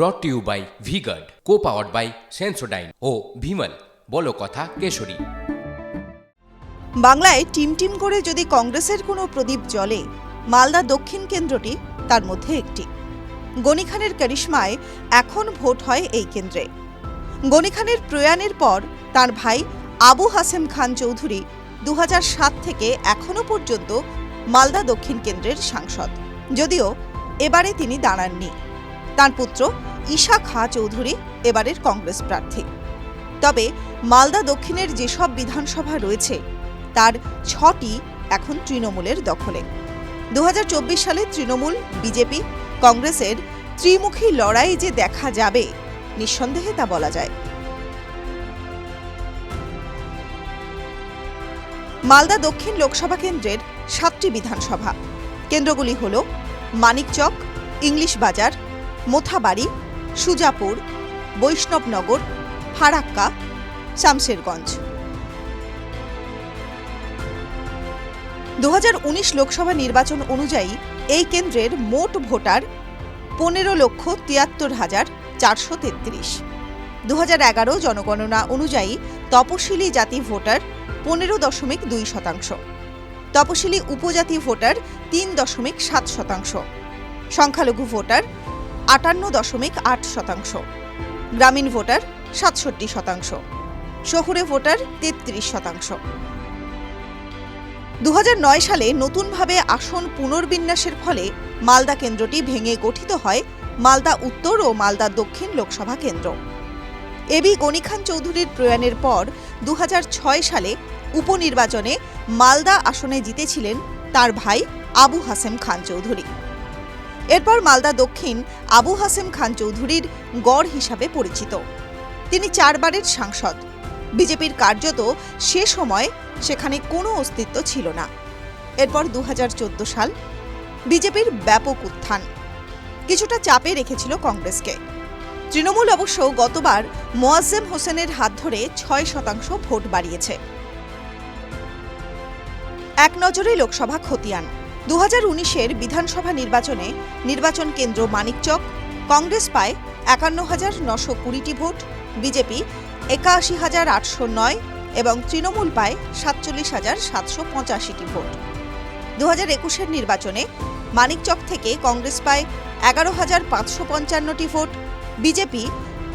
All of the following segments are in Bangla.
Brought to you by V-Guard co powered by Sensodyne ও ভিমল বলো কথা কেশরী। বাংলায় টিম টিম করে যদি কংগ্রেসের কোনো প্রদীপ জ্বলে, মালদা দক্ষিণ কেন্দ্রটি তার মধ্যে একটি। গনি খানের কারিশ্মায় এখন ভোট হয় এই কেন্দ্রে। গনি খানের প্রয়াণের পর তার ভাই আবু হাসেম খান চৌধুরী দু থেকে এখনও পর্যন্ত মালদা দক্ষিণ কেন্দ্রের সাংসদ। যদিও এবারে তিনি দাঁড়াননি। তার পুত্র ঈশা খা চৌধুরী এবারের কংগ্রেস প্রার্থী। তবে মালদা দক্ষিণের যেসব বিধানসভা রয়েছে, তার ছটি এখন তৃণমূলের দখলে। দু হাজার চব্বিশ সালে তৃণমূল, বিজেপি, কংগ্রেসের ত্রিমুখী লড়াই যে দেখা যাবে, নিঃসন্দেহে তা বলা যায়। মালদা দক্ষিণ লোকসভা কেন্দ্রের সাতটি বিধানসভা। কেন্দ্রগুলি হল মানিকচক, ইংলিশ বাজার মোথাবাড়ি, সুজাপুর, বৈষ্ণবনগর, ফারাক্কা, শামশেরগঞ্জ। দু হাজার উনিশ লোকসভা নির্বাচন অনুযায়ী এই কেন্দ্রের মোট ভোটার পনেরো লক্ষ তিয়াত্তর হাজার চারশো তেত্রিশ। দু হাজার এগারো জনগণনা অনুযায়ী তপশিলি জাতি ভোটার পনেরো দশমিক দুই শতাংশ। তপশিলি উপজাতি ভোটার তিন দশমিক সাত শতাংশ। সংখ্যালঘু ভোটার আটান্ন দশমিক আট শতাংশ। গ্রামীণ ভোটার সাতষট্টি শতাংশ। শহুরে ভোটার তেত্রিশ শতাংশ। দু হাজার নয় সালে নতুনভাবে আসন পুনর্বিন্যাসের ফলে মালদা কেন্দ্রটি ভেঙে গঠিত হয় মালদা উত্তর ও মালদা দক্ষিণ লোকসভা কেন্দ্র। এবি গনি খান চৌধুরীর প্রয়াণের পর দু হাজার ছয় সালে উপনির্বাচনে মালদা আসনে জিতেছিলেন তার ভাই আবু হাসেম খান চৌধুরী। এরপর মালদা দক্ষিণ আবু হাসেম খান চৌধুরীর গড় হিসাবে পরিচিত। তিনি চারবারের সাংসদ। বিজেপির কার্যত সে সময় সেখানে কোনো অস্তিত্ব ছিল না। এরপর দু হাজার চোদ্দ সাল বিজেপির ব্যাপক উত্থান। কিছুটা চাপে রেখেছিল কংগ্রেসকে। তৃণমূল অবশ্য গতবার মোয়াজ্জেম হোসেনের হাত ধরে ছয় শতাংশ ভোট বাড়িয়েছে। এক নজরে লোকসভা খতিয়ান। দু হাজার উনিশের বিধানসভা নির্বাচনে নির্বাচন কেন্দ্র মানিকচক কংগ্রেস পায় একান্ন হাজার নশো কুড়িটি ভোট, বিজেপি একাশি হাজার আটশো নয় এবং তৃণমূল পায় সাতচল্লিশ হাজার সাতশো পঁচাশিটি ভোট। দু হাজার একুশের নির্বাচনে মানিকচক থেকে কংগ্রেস পায় এগারো হাজার পাঁচশো পঞ্চান্নটি ভোট, বিজেপি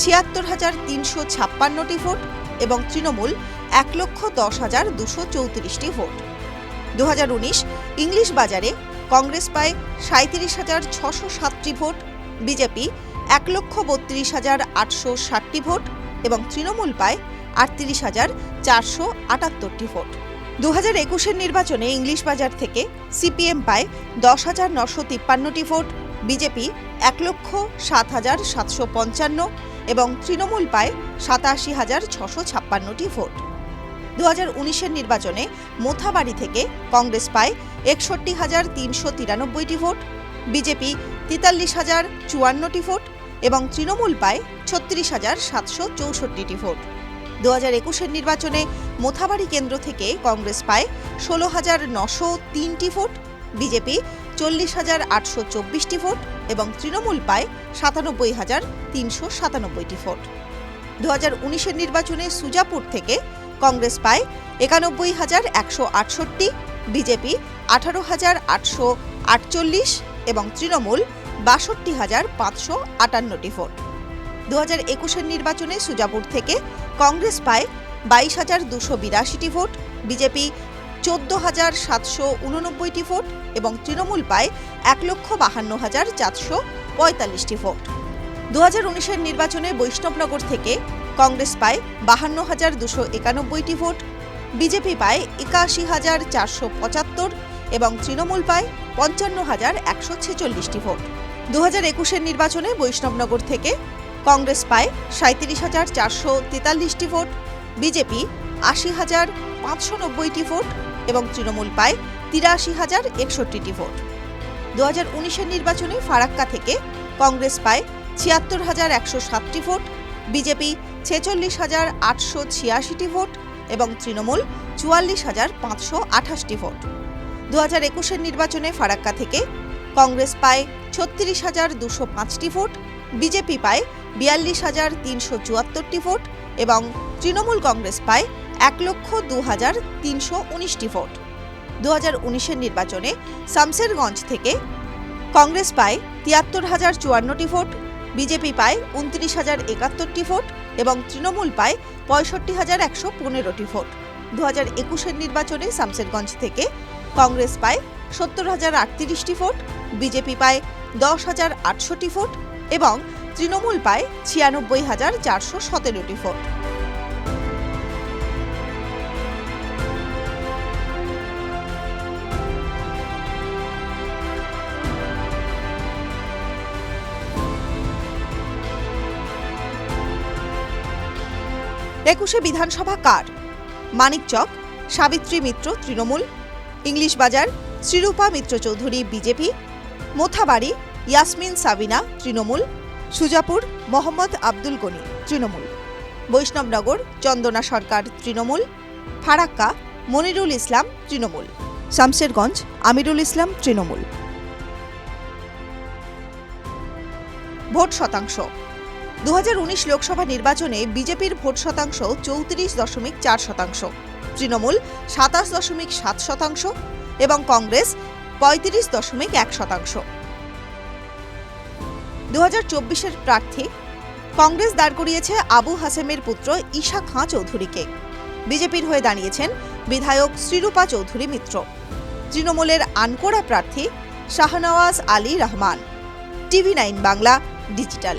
ছিয়াত্তর হাজার তিনশো ছাপ্পান্নটি ভোট এবং তৃণমূল এক লক্ষ দশ হাজার দুশো চৌত্রিশটি ভোট। দু হাজার উনিশ ইংলিশ বাজারে কংগ্রেস পায় সাঁত্রিশ হাজার ছশো সাতটি ভোট, বিজেপি এক লক্ষ বত্রিশ হাজার আটশো ষাটটি ভোট এবং তৃণমূল পায় আটত্রিশ হাজার চারশো আটাত্তরটি ভোট। দু হাজার একুশের নির্বাচনে ইংলিশ বাজার থেকে সিপিএম পায় দশ হাজার নশো তিপ্পান্নটি ভোট, বিজেপি এক লক্ষ সাত হাজার সাতশো পঞ্চান্ন এবং তৃণমূল পায় সাতাশি হাজার ছশো ছাপ্পান্নটি ভোট। দু হাজার নির্বাচনে মোথাবাড়ি থেকে কংগ্রেস পায় একষট্টি হাজার তিনশো তিরানব্বইটি ভোট, বিজেপি তেতাল্লিশ হাজার চুয়ান্নটি ভোট এবং তৃণমূল পায় ছত্রিশ হাজার সাতশো চৌষট্টিটি ভোট। দু হাজার একুশের নির্বাচনে মোথাবাড়ি কেন্দ্র থেকে কংগ্রেস পায় ষোলো হাজার নশো তিনটি ভোট, বিজেপি চল্লিশ হাজার আটশো চব্বিশটি ভোট এবং তৃণমূল পায় সাতানব্বই হাজার তিনশো সাতানব্বইটি ভোট। দু হাজার উনিশের নির্বাচনে সুজাপুর থেকে কংগ্রেস পায় একানব্বই হাজার একশো আটষট্টি, বিজেপি আঠারো হাজার আটশো আটচল্লিশ এবং তৃণমূল বাষট্টি হাজার পাঁচশো আটান্নটি ভোট। দু হাজার একুশের নির্বাচনে সুজাপুর থেকে কংগ্রেস পায় বাইশ হাজার দুশো বিরাশিটি ভোট, বিজেপি চোদ্দ হাজার সাতশো উননব্বইটি ভোট এবং তৃণমূল পায় এক লক্ষ বাহান্ন হাজার চারশো পঁয়তাল্লিশটি ভোট। দু হাজার উনিশের নির্বাচনে বৈষ্ণবনগর থেকে কংগ্রেস পায় বাহান্ন হাজার দুশো একানব্বইটি ভোট, বিজেপি পায় একাশি হাজার চারশো পঁচাত্তর এবং তৃণমূল পায় পঞ্চান্ন হাজার একশো ছেচল্লিশটি ভোট। দু হাজার একুশের নির্বাচনে বৈষ্ণবনগর থেকে কংগ্রেস পায় সাঁত্রিশ হাজার চারশো তেতাল্লিশটি ভোট, বিজেপি আশি হাজার পাঁচশো নব্বইটি ভোট এবং তৃণমূল পায় তিরাশি হাজার একষট্টিটি ভোট। দু হাজার উনিশের নির্বাচনে ফারাক্কা থেকে কংগ্রেস পায় ছিয়াত্তর হাজার একশো সাতটি ভোট বিজেপি ছেচল্লিশ হাজার আটশো ছিয়াশিটি ভোট এবং তৃণমূল চুয়াল্লিশ হাজার পাঁচশো আঠাশটি ভোট। দু হাজার একুশের নির্বাচনে ফারাক্কা থেকে কংগ্রেস পায় ছত্রিশ হাজার দুশো পাঁচটি ভোট, বিজেপি পায় বিয়াল্লিশ হাজার তিনশো চুয়াত্তরটি ভোট এবং তৃণমূল কংগ্রেস পায় এক লক্ষ দু হাজার তিনশো উনিশটি ভোট। দু হাজার উনিশের নির্বাচনে শামসেরগঞ্জ থেকে কংগ্রেস পায় তিয়াত্তর হাজার চুয়ান্নটি ভোট বিজেপি পায় উনত্রিশ হাজার একাত্তরটি ভোট এবং তৃণমূল পায় পঁয়ষট্টি হাজার একশো পনেরোটি ভোট। দু হাজার একুশের নির্বাচনে শামসেরগঞ্জ থেকে কংগ্রেস পায় সত্তর হাজার আটত্রিশটি ভোট, বিজেপি পায় দশ হাজার আটশোটি ভোট এবং তৃণমূল পায় ছিয়ানব্বই হাজার চারশো সতেরোটি ভোট। একুশে বিধানসভা কার? Manikchak Savitri Mitra Trinamool, English Bazar, Sreerupa Mitra Chowdhury BJP, Mothabari, Yasmin Sabina Trinamool, Sujapur, Mohammad Abdul Gani Trinamool. Baishnabnagar Chandana Sarkar Trinamool, Farakka, Manirul Islam Trinamool. Samserganj, Amirul Islam Trinamool. ভোট শতাংশ। উনিশ লোকসভা নির্বাচনে বিজেপির ভোট শতাংশ চৌত্রিশ দশমিক চার শতাংশ, তৃণমূল সাতাশ দশমিক সাত শতাংশ এবং কংগ্রেস পঁয়ত্রিশ দশমিক এক শতাংশ। দু হাজার চব্বিশের প্রার্থী, কংগ্রেস দাঁড় করিয়েছে আবু হাসেমের পুত্র ঈশা খাঁ চৌধুরীকে। বিজেপির হয়ে দাঁড়িয়েছেন বিধায়ক শ্রীরূপা চৌধুরী মিত্র। তৃণমূলের আনকোড়া প্রার্থী Shahnawaz Ali Rahman. TV nine Bangla digital.